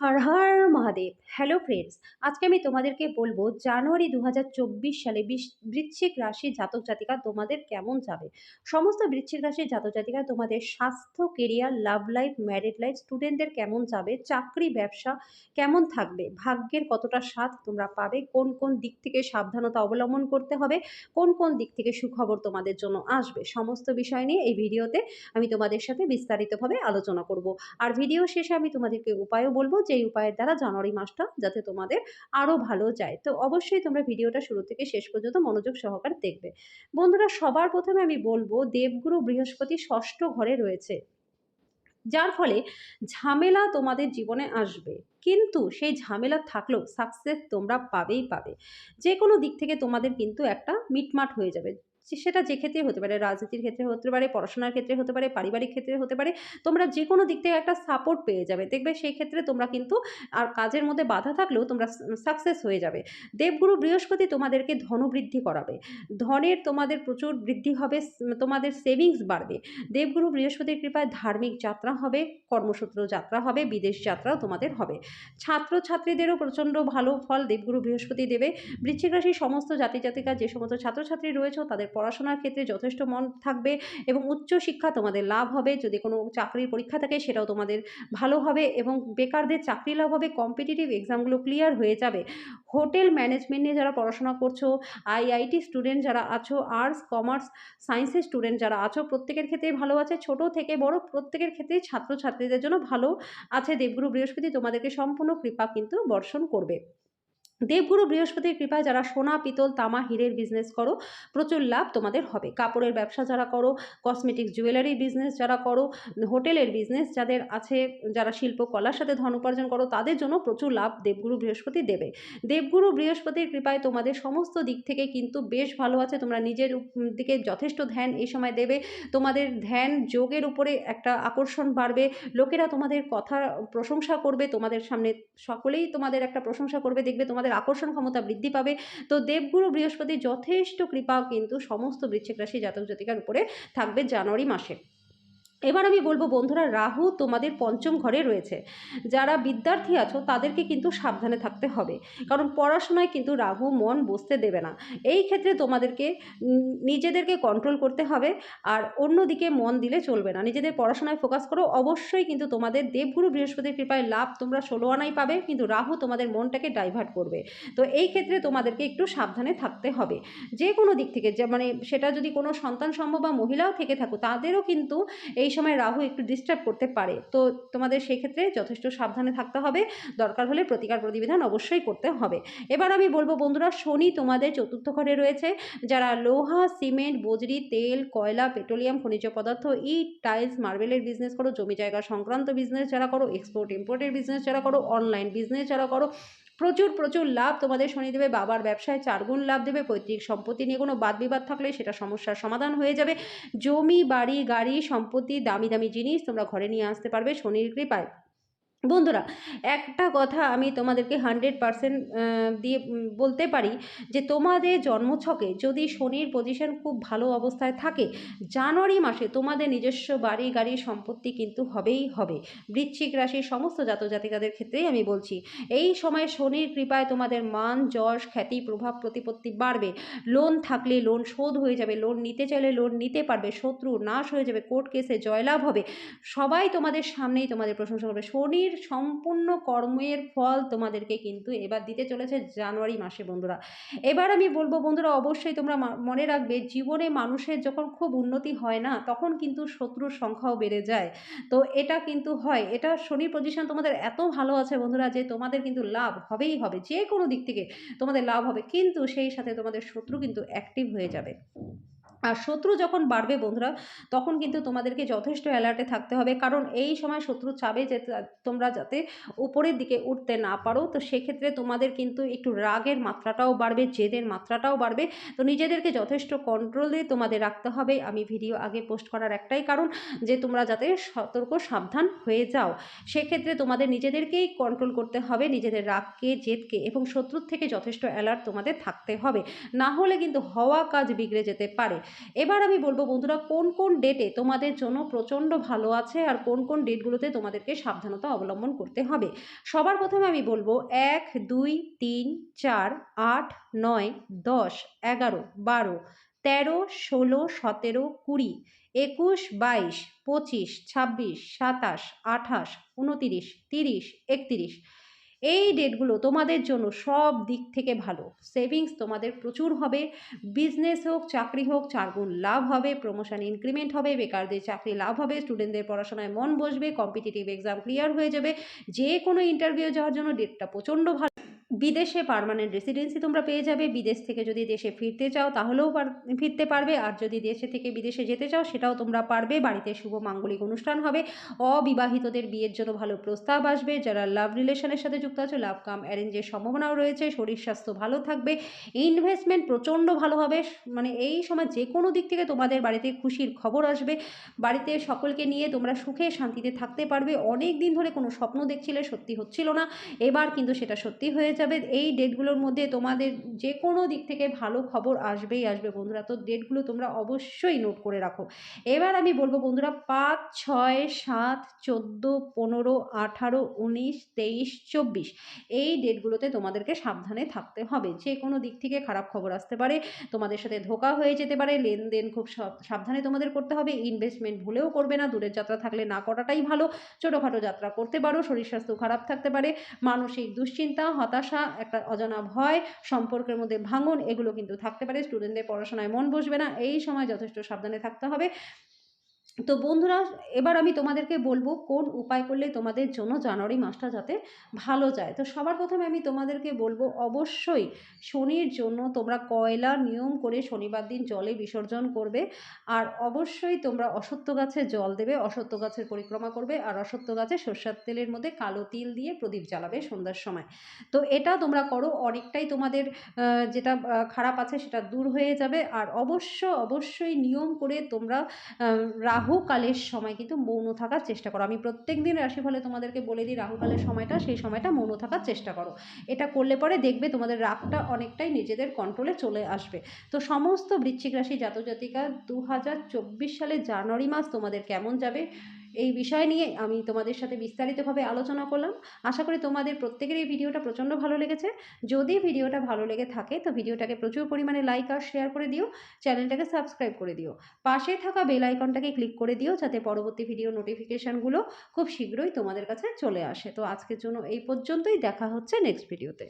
হর Har Mahadev. Hello friends আজকে আমি তোমাদেরকে বলব জানুয়ারি দু হাজার চব্বিশ সালে বিশ- বৃশ্চিক রাশির জাতক জাতিকা তোমাদের কেমন যাবে? সমস্ত বৃশ্চিক রাশির জাতক জাতিকা তোমাদের স্বাস্থ্য career love life married life স্টুডেন্টদের কেমন যাবে? চাকরি, ব্যবসা কেমন থাকবে? ভাগ্যের কতটা স্বাদ তোমরা পাবে? কোন কোন দিক থেকে সাবধানতা অবলম্বন করতে হবে? কোন কোন দিক থেকে সুখবর তোমাদের জন্য আসবে? সমস্ত বিষয় নিয়ে এই ভিডিওতে আমি তোমাদের সাথে বিস্তারিতভাবে আলোচনা করব। আর ভিডিও শেষে আমি তোমাদেরকে উপায়ও বলব এই উপায়ের দ্বারা জানুয়ারি মাসটা যাতে তোমাদের আরও ভালো যায়। তো অবশ্যই তোমরা ভিডিওটা শুরু থেকে শেষ পর্যন্ত মনোযোগ সহকারে দেখবে। বন্ধুরা, সবার প্রথমে আমি বলব, দেবগুরু বৃহস্পতি ষষ্ঠ ঘরে রয়েছে। যার ফলে ঝামেলা তোমাদের জীবনে আসবে। কিন্তু সেই ঝামেলা থাকলেও সাকসেস তোমরা পাবেই পাবে। যে কোনো দিক থেকে তোমাদের কিন্তু একটা মিটমাট হয়ে যাবে। সেটা যে ক্ষেত্রে হতে পারে, রাজনীতির ক্ষেত্রে হতে পারে, পড়াশোনার ক্ষেত্রে হতে পারে, পারিবারিক ক্ষেত্রে হতে পারে, তোমরা যে কোনো দিক থেকে একটা সাপোর্ট পেয়ে যাবে। দেখবে সেই ক্ষেত্রে তোমরা কিন্তু আর কাজের মধ্যে বাধা থাকলেও তোমরা সাকসেস হয়ে যাবে। দেবগুরু বৃহস্পতি তোমাদেরকে ধনবৃদ্ধি করাবে। ধনের তোমাদের প্রচুর বৃদ্ধি হবে তোমাদের সেভিংস বাড়বে। দেবগুরু বৃহস্পতির কৃপায় ধার্মিক যাত্রা হবে, কর্মসূত্র যাত্রা হবে, বিদেশ যাত্রাও তোমাদের হবে। ছাত্রছাত্রীদেরও প্রচণ্ড ভালো ফল দেবগুরু বৃহস্পতি দেবে। বৃশ্চিক রাশির সমস্ত জাতি জাতিকা যে সমস্ত ছাত্রছাত্রী রয়েছে, তাদের পড়াশোনার ক্ষেত্রে যথেষ্ট মন থাকবে এবং উচ্চ শিক্ষা তোমাদের লাভ হবে। যদি কোনো চাকরির পরীক্ষা থাকে সেটাও তোমাদের ভালো হবে এবং বেকারদের চাকরি লাভ হবে। কম্পিটিটিভ এক্সামগুলো ক্লিয়ার হয়ে যাবে। হোটেল ম্যানেজমেন্ট নিয়ে যারা পড়াশোনা করছ আইআইটি স্টুডেন্ট যারা আছো আর্টস কমার্স সায়েন্সের স্টুডেন্ট যারা আছো, প্রত্যেকের ক্ষেত্রেই ভালো আছে। ছোট থেকে বড় প্রত্যেকের ক্ষেত্রেই ছাত্রছাত্রীদের জন্য ভালো আছে। দেবগুরু বৃহস্পতি তোমাদেরকে সম্পূর্ণ কৃপা কিন্তু বর্ষণ করবে। দেবগুরু বৃহস্পতির কৃপায় যারা সোনা, পিতল, তামা, হীরের বিজনেস করো, প্রচুর লাভ তোমাদের হবে। কাপড়ের ব্যবসা যারা করো কসমেটিক্স জুয়েলারি বিজনেস যারা করো, হোটেলের বিজনেস যাদের আছে, যারা শিল্পকলার সাথে ধন উপার্জন করো, তাদের জন্য প্রচুর লাভ দেবগুরু বৃহস্পতি দেবে। দেবগুরু বৃহস্পতির কৃপায় তোমাদের সমস্ত দিক থেকে কিন্তু বেশ ভালো আছে। তোমরা নিজের দিকে যথেষ্ট ধ্যান এই সময় দেবে। তোমাদের ধ্যান যোগের উপরে একটা আকর্ষণ বাড়বে। লোকেরা তোমাদের কথা প্রশংসা করবে। তোমাদের সামনে সকলেই তোমাদের একটা প্রশংসা করবে। দেখবে তোমাদের আকর্ষণ ক্ষমতা বৃদ্ধি পাবে। তো দেবগুরু বৃহস্পতির যথেষ্ট কৃপা কিন্তু সমস্ত বৃশ্চিক রাশি জাতক জাতিকার উপরে থাকবে জানুয়ারি মাসে। এবার আমি বলব, বন্ধুরা, রাহু তোমাদের পঞ্চম ঘরে রয়েছে। যারা বিদ্যার্থী আছো, তাদেরকে কিন্তু সাবধানে থাকতে হবে। কারণ পড়াশোনায় কিন্তু রাহু মন বসতে দেবে না। এই ক্ষেত্রে তোমাদেরকে নিজেদেরকে কন্ট্রোল করতে হবে আর অন্যদিকে মন দিলে চলবে না। নিজেদের পড়াশোনায় ফোকাস করো। অবশ্যই কিন্তু তোমাদের দেবগুরু বৃহস্পতির কৃপায় লাভ তোমরা ষোলো আনাই পাবে। কিন্তু রাহু তোমাদের মনটাকে ডাইভার্ট করবে। তো এই ক্ষেত্রে তোমাদেরকে একটু সাবধানে থাকতে হবে। যে কোনো দিক থেকে, যে মানে সেটা যদি কোনো সন্তান সম্ভব বা মহিলাও থেকে থাকো, তাদেরও কিন্তু এই সময় রাহু একটু ডিস্টার্ব করতে পারে। তো তোমাদের সেই ক্ষেত্রে যথেষ্ট সাবধানে থাকতে হবে। দরকার হলে প্রতিকার প্রতিবিধান অবশ্যই করতে হবে। এবার আমি বলব বন্ধুরা, শনি তোমাদের চতুর্থ ঘরে রয়েছে। যারা লোহা, সিমেন্ট, বজরি, তেল, কয়লা, পেট্রোলিয়াম, খনিজ পদার্থ, ইট, টাইলস, মার্বেলের বিজনেস করো, জমি জায়গা সংক্রান্ত বিজনেস যারা করো এক্সপোর্ট ইম্পোর্টের বিজনেস যারা করো অনলাইন বিজনেস যারা করো প্রচুর প্রচুর লাভ তোমাদের শনি দেবে, বাবার ব্যবসায় চারগুণ লাভ দেবে, পৈতৃক সম্পত্তি নিয়ে কোনো বাদ বিবাদ থাকলে সেটা সমস্যার সমাধান হয়ে যাবে। জমি, বাড়ি, গাড়ি, সম্পত্তি, দামি দামি জিনিস তোমরা ঘরে নিয়ে আসতে পারবে শনির কৃপায়। বন্ধুরা, একটা কথা আমি তোমাদেরকে হান্ড্রেড পারসেন্ট দিয়ে বলতে পারি যে তোমাদের জন্মছকে যদি শনির পজিশন খুব ভালো অবস্থায় থাকে, জানুয়ারি মাসে তোমাদের নিজস্ব বাড়ি, গাড়ি, সম্পত্তি কিন্তু হবেই হবে। বৃশ্চিক রাশির সমস্ত জাতজাতিকাদের ক্ষেত্রেই আমি বলছি, এই সময় শনির কৃপায় তোমাদের মান, যশ, খ্যাতি, প্রভাব, প্রতিপত্তি বাড়বে। লোন থাকলে লোন শোধ হয়ে যাবে লোন নিতে চাইলে লোন নিতে পারবে, শত্রু নাশ হয়ে যাবে কোর্ট কেসে জয়লাভ হবে। সবাই তোমাদের সামনেই তোমাদের প্রশংসা করবে। শনির সম্পূর্ণ কর্মের ফল তোমাদেরকে কিন্তু এবার দিতে চলেছে জানুয়ারি মাসে, বন্ধুরা। এবার আমি বলব, বন্ধুরা, অবশ্যই তোমরা মনে রাখবে, জীবনে মানুষের যখন খুব উন্নতি হয় না, তখন কিন্তু শত্রুর সংখ্যাও বেড়ে যায়। তো এটা কিন্তু হয়। এটা শনি পজিশন তোমাদের এত ভালো আছে, বন্ধুরা, যে তোমাদের কিন্তু লাভ হবেই হবে। যে কোনো দিক থেকে তোমাদের লাভ হবে। কিন্তু সেই সাথে তোমাদের শত্রু কিন্তু অ্যাক্টিভ হয়ে যাবে। আর শত্রু যখন বাড়বে বন্ধুরা, তখন কিন্তু তোমাদেরকে যথেষ্ট অ্যালার্টে থাকতে হবে। কারণ এই সময় শত্রু চাবে যে তোমরা যাতে উপরের দিকে উঠতে না পারো। তো সেক্ষেত্রে তোমাদের কিন্তু একটু রাগের মাত্রাটাও বাড়বে, জেদের মাত্রাটাও বাড়বে। তো নিজেদেরকে যথেষ্ট কন্ট্রোলে তোমাদের রাখতে হবে। আমি ভিডিও আগে পোস্ট করার একটাই কারণ যে তোমরা যাতে সতর্ক, সাবধান হয়ে যাও। সেক্ষেত্রে তোমাদের নিজেদেরকেই কন্ট্রোল করতে হবে, নিজেদের রাগকে, জেদকে এবং শত্রুর থেকে যথেষ্ট অ্যালার্ট তোমাদের থাকতে হবে। না হলে কিন্তু হওয়া কাজ বিগড়ে যেতে পারে। এবার আমি বলব বন্ধুরা, কোন কোন ডেটে তোমাদের জন্য প্রচণ্ড ভালো আছে আর কোন কোন ডেটগুলোতে তোমাদেরকে সাবধানতা অবলম্বন করতে হবে? সবার প্রথমে আমি বলব এক, দুই, তিন, চার, আট, নয়, দশ, এগারো, বারো, তেরো, ষোলো, সতেরো, কুড়ি, একুশ, বাইশ, পঁচিশ, ছাব্বিশ, সাতাশ, আঠাশ, উনতিরিশ, তিরিশ, একতিরিশ এই ডেটগুলো তোমাদের জন্য সব দিক থেকে ভালো। সেভিংস তোমাদের প্রচুর হবে। বিজনেস হোক, চাকরি হোক চারগুণ লাভ হবে। প্রমোশন ইনক্রিমেন্ট হবে, বেকারদের চাকরি লাভ হবে স্টুডেন্টদের পড়াশোনায় মন বসবে কম্পিটিটিভ এক্সাম ক্লিয়ার হয়ে যাবে। যে কোনো ইন্টারভিউ যাওয়ার জন্য ডেটটা প্রচণ্ড ভালো। বিদেশে পার্মানেন্ট রেসিডেন্সি তোমরা পেয়ে যাবে। বিদেশ থেকে যদি দেশে ফিরতে চাও, তাহলেও ফিরতে পারবে। আর যদি দেশে থেকে বিদেশে যেতে চাও, সেটাও তোমরা পারবে। বাড়িতে শুভ মাঙ্গলিক অনুষ্ঠান হবে। অবিবাহিতদের বিয়ের জন্য ভালো প্রস্তাব আসবে। যারা লাভ রিলেশনের সাথে যুক্ত আছে লাভ কাম অ্যারেঞ্জের সম্ভাবনাও রয়েছে। শরীর স্বাস্থ্য ভালো থাকবে। ইনভেস্টমেন্ট প্রচণ্ড ভালো হবে। মানে এই সময় যে কোনো দিক থেকে তোমাদের বাড়িতে খুশির খবর আসবে। বাড়িতে সকলকে নিয়ে তোমরা সুখে শান্তিতে থাকতে পারবে। অনেক দিন ধরে কোনো স্বপ্ন দেখছিলে, সত্যি হচ্ছিল না। এবার কিন্তু সেটা সত্যি হয়ে যাবে এই ডেটগুলোর মধ্যে তোমাদের যে কোনো দিক থেকে ভালো খবর আসবেই আসবে বন্ধুরা। তো ডেটগুলো তোমরা অবশ্যই নোট করে রাখো। এবার আমি বলব বন্ধুরা, পাঁচ, ছয়, সাত, চোদ্দ, পনেরো, আঠারো, উনিশ, তেইশ, চব্বিশ, এই ডেটগুলোতে তোমাদেরকে সাবধানে থাকতে হবে। যে কোনো দিক থেকে খারাপ খবর আসতে পারে, তোমাদের সাথে ধোকা হয়ে যেতে পারে, লেনদেন খুব সাব- সাবধানে তোমাদের করতে হবে ইনভেস্টমেন্ট ভুলেও করবে না, দূরের যাত্রা থাকলে না করাটাই ভালো, ছোটোখাটো যাত্রা করতে পারো, শরীর স্বাস্থ্য খারাপ থাকতে পারে, মানসিক দুশ্চিন্তা, হতাশা একটা অজানা ভয়, সম্পর্কের মধ্যে ভাঙন, এগুলো কিন্তু থাকতে পারে। স্টুডেন্টদের পড়াশোনায় মন বসবে না। এই সময় যথেষ্ট সাবধানে থাকতে হবে। তো বন্ধুরা এবার আমি তোমাদেরকে বলব কোন উপায় করলে তোমাদের জন্য জানুয়ারি মাসটা যাতে ভালো যায়। তো সবার প্রথমে আমি তোমাদেরকে বলব অবশ্যই শনির জন্য তোমরা কয়লা নিয়ম করে শনিবার দিন জলে বিসর্জন করবে। আর অবশ্যই তোমরা অসত্য গাছে জল দেবে অসত্য গাছের পরিক্রমা করবে আর অসত্য গাছে সর্ষার তেলের মধ্যে কালো তিল দিয়ে প্রদীপ জ্বালাবে সন্ধ্যার সময়। তো এটা তোমরা করো অনেকটাই তোমাদের যেটা খারাপ আছে সেটা দূর হয়ে যাবে। আর অবশ্য অবশ্যই নিয়ম করে তোমরা আহ, রাহুকালের সময় কিন্তু মৌন থাকার চেষ্টা করো। আমি প্রত্যেক দিন রাশিফলে তোমাদেরকে বলে দিই, রাহুকালের সময়টা, সেই সময়টা মৌন থাকার চেষ্টা করো। এটা করলে পরে দেখবে তোমাদের রাগটা অনেকটাই নিজেদের কন্ট্রোলে চলে আসবে। তো সমস্ত বৃশ্চিক রাশি জাতজাতিকা দু হাজার চব্বিশ সালের জানুয়ারি মাস তোমাদের কেমন যাবে? এই বিষয় নিয়ে আমি তোমাদের সাথে বিস্তারিতভাবে আলোচনা করলাম। আশা করি তোমাদের প্রত্যেকের এই ভিডিওটা প্রচণ্ড ভালো লেগেছে। যদি ভিডিওটা ভালো লেগে থাকে, তো ভিডিওটাকে প্রচুর পরিমাণে লাইক আর শেয়ার করে দিও। চ্যানেলটাকে সাবস্ক্রাইব করে দিও। পাশে থাকা বেল আইকনটাকে ক্লিক করে দিও, যাতে পরবর্তী ভিডিও নোটিফিকেশানগুলো খুব শীঘ্রই তোমাদের কাছে চলে আসে। তো আজকের জন্য এই পর্যন্তই। দেখা হচ্ছে নেক্সট ভিডিওতে